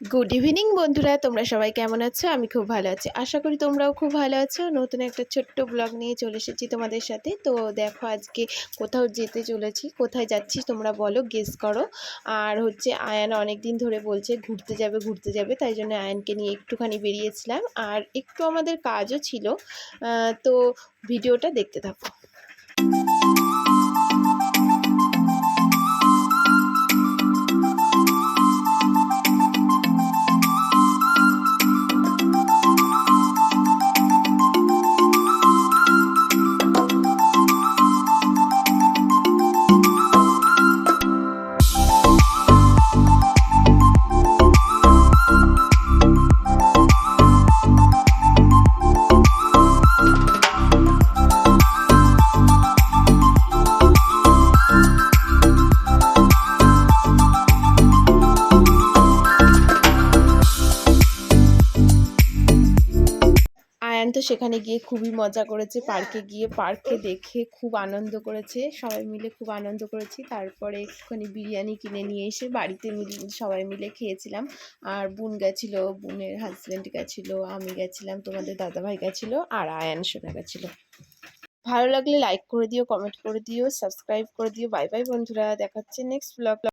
Good evening বন্ধুরা। তোমরা সবাই কেমন আছো? আমি খুব ভালো আছি। আশা করি তোমরাও খুব ভালো আছো। নতুন একটা ছোট্ট ব্লগ নিয়ে চলে এসেছি তোমাদের সাথে। তো দেখো, আজকে কোথাও যেতে চলেছি। কোথায় যাচ্ছি তোমরা বলো গেস করো। আর হচ্ছে, আয়ান অনেক দিন ধরে বলছে, ঘুরতে যাবে ঘুরতে যাবে। তাই জন্য আয়ানকে নিয়ে একটুখানি বেরিয়েছিলাম। আর একটু আমাদের কাজও ছিল। তো ভিডিওটা দেখতে থাকো। তো সেখানে গিয়ে খুবই মজা করেছে, পার্কে গিয়ে পার্কে দেখে খুব আনন্দ করেছে। সবাই মিলে খুব আনন্দ করেছি। তারপরে একটুখানি বিরিয়ানি কিনে নিয়ে এসে বাড়িতে মিলে, সবাই মিলে খেয়েছিলাম। আর বোন গেছিল, বোনের হাজব্যান্ড গেছিল, আমি গেছিলাম, তোমাদের দাদাভাই গেছিল, আর আয়ান সোনা গেছিল। ভালো লাগলে লাইক করে দিও কমেন্ট করে দিও সাবস্ক্রাইব করে দিও। বাই বাই বন্ধুরা দেখাচ্ছে নেক্সট ব্লগ